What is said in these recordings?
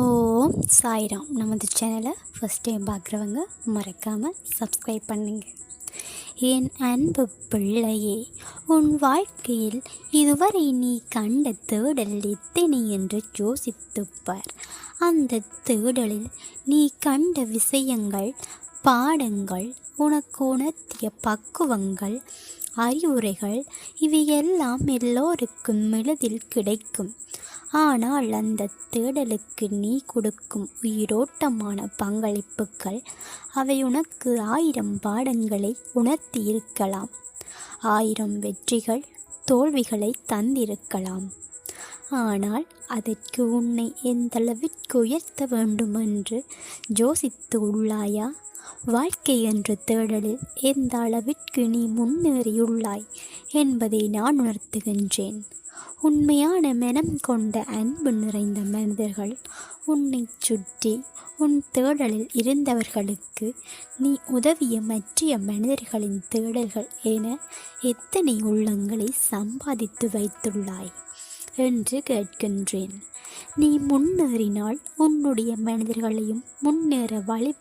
ஓம் சாய்ராம். நமது சேனலை first time பார்க்குறவங்க மறக்காமல் சப்ஸ்கிரைப் பண்ணுங்க. என் அன்பு பிள்ளையே உன் வாழ்க்கையில் இதுவரை நீ கண்ட தேடல் எத்தனை என்று யோசித்துப்பார். அந்த தேடலில் நீ கண்ட விஷயங்கள் பாடங்கள் உனக்கு உணர்த்திய பக்குவங்கள் அறிவுரைகள் இவையெல்லாம் எல்லோருக்கும் எளிதில் கிடைக்கும். ஆனால் அந்த தேடலுக்கு நீ கொடுக்கும் உயிரோட்டமான பங்களிப்புகள் அவை உனக்கு ஆயிரம் பாடங்களை உணர்த்தி இருக்கலாம் ஆயிரம் வெற்றிகள் தோல்விகளை தந்திருக்கலாம். ஆனால் அதற்கு உன்னை எந்தளவிற்கு உயர்த்த வேண்டுமென்று யோசித்து உள்ளாயா வாழ்க்கை என்ற தேடலில் எந்த அளவிற்கு நீ முன்னேறியுள்ளாய் என்பதை நான் உணர்த்துகின்றேன். உண்மையான மனம் கொண்ட அன்பு நிறைந்த மனிதர்கள் உன்னை சுற்றி உன் தேடலில் இருந்தவர்களுக்கு நீ உதவிய மற்றிய மனிதர்களின் தேடல்கள் என எத்தனை உள்ளங்களை சம்பாதித்து வைத்துள்ளாய்? என்று கேட்கின்றேன். நீ முன்னேறினால் உன்னுடைய மனிதர்களையும் முன்னேற வழி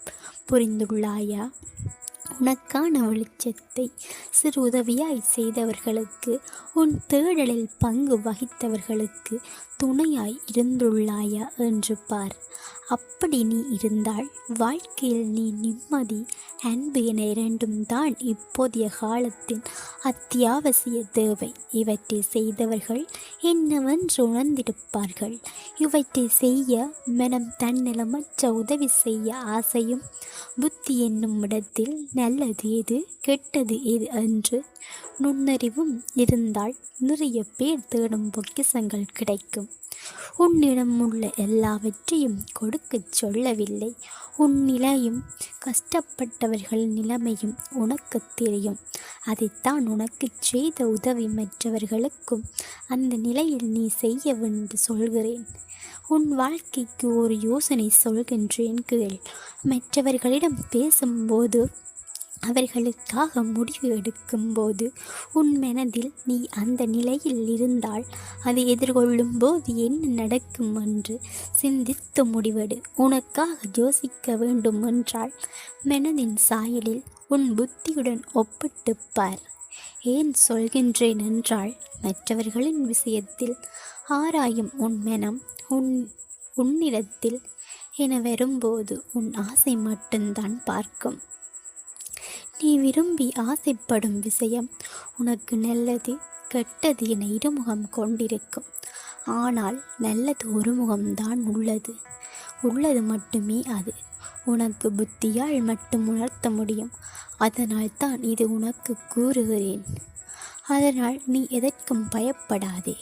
புரிந்துள்ளாயா? உனக்கான வெளிச்சத்தை சிறு உதவியாய் செய்தவர்களுக்கு உன் தேடலில் பங்கு வகித்தவர்களுக்கு துணையாய் இருந்துள்ளாயா என்று பார். அப்படி நீ இருந்தால் வாழ்க்கையில் நீ நிம்மதி அன்பு என இரண்டும் தான் இப்போதைய காலத்தின் அத்தியாவசிய தேவை. இவற்றை செய்தவர்கள் என்னவென்று உணர்ந்திருப்பார்கள். இவற்றை செய்ய மனம் தன்னலமற்ற உதவி செய்ய ஆசையும் புத்தி என்னும் இடத்தில் நல்லது எது கெட்டது எது என்று நுண்ணறிவும் இருந்தால் நிறைய பேர் தேடும் பொக்கிசங்கள் கிடைக்கும். உன்னிடம் உள்ள எல்லாவற்றையும் கொடுக்கச் சொல்லவில்லை. உன் நிலையும் கஷ்டப்பட்டவர்கள் நிலைமையும் உனக்கு தெரியும். அதைத்தான் உனக்கு செய்த உதவி மற்றவர்களுக்கும் அந்த நிலையில் நீ செய்ய என்று சொல்கிறேன். உன் வாழ்க்கைக்கு ஒரு யோசனை சொல்கின்றேன் கேள். மற்றவர்களிடம் பேசும்போது அவர்களுக்காக முடிவு எடுக்கும்போது உன் மனதில் நீ அந்த நிலையில் இருந்தால் அதை எதிர்கொள்ளும் போது என்ன நடக்கும் என்று சிந்தித்து முடிவெடு. உனக்காக யோசிக்க வேண்டும் என்றால் மனதின் சாயலில் உன் புத்தியுடன் ஒப்பிட்டு பார். ஏன் சொல்கின்றேன் என்றால் மற்றவர்களின் விஷயத்தில் ஆராயும் உன் மனம் உன் உன்னிடத்தில் என வரும்போது உன் ஆசை மட்டும்தான் பார்க்கும். நீ விரும்பி ஆசைப்படும் விஷயம் உனக்கு நல்லது கெட்டது என இருமுகம் கொண்டிருக்கும். ஆனால் நல்லது ஒரு முகம்தான் உள்ளது. உள்ளது மட்டுமே அது. உனக்கு புத்தியால் மட்டும் உணர்த்த முடியும். அதனால் தான் இது உனக்கு கூறுகிறேன். அதனால் நீ எதற்கும் பயப்படாதே.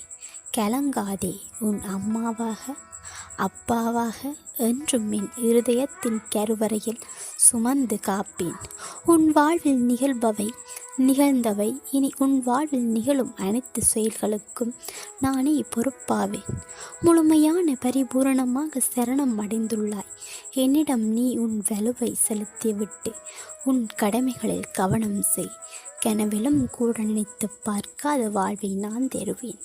கலங்காதே உன் அம்மாவாக அப்பாவாக என்றும் என் இருதயத்தின் கருவறையில் சுமந்து காப்பேன். உன் வாழ்வில் நிகழ்பவை நிகழ்ந்தவை. இனி உன் வாழ்வில் நிகழும் அனைத்து செயல்களுக்கும் நானே பொறுப்பாவேன். முழுமையான பரிபூரணமாக சரணம் அடைந்துள்ளாய். என்னிடம் நீ உன் வலுவை செலுத்திவிட்டு உன் கடமைகளில் கவனம் செய். கனவிலும் கூட நினைத்து பார்க்காத வாழ்வை நான் தருவேன்.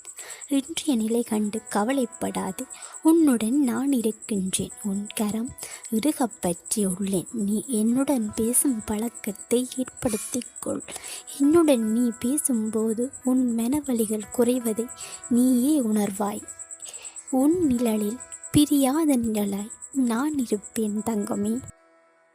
இன்றைய நிலை கண்டு கவலைப்படாது. உன்னுடன் நான் இருக்கின்றேன். உன் கரம் இறுகப்பற்றி உள்ளேன். நீ என்னுடன் பேசும் பழக்கத்தை ஏற்படுத்திக்கொள். என்னுடன் நீ பேசும்போது உன் மனவழிகள் குறைவதை நீயே உணர்வாய். உன் நிழலில் பிரியாத நிழலாய் நான் இருப்பேன் தங்கமே.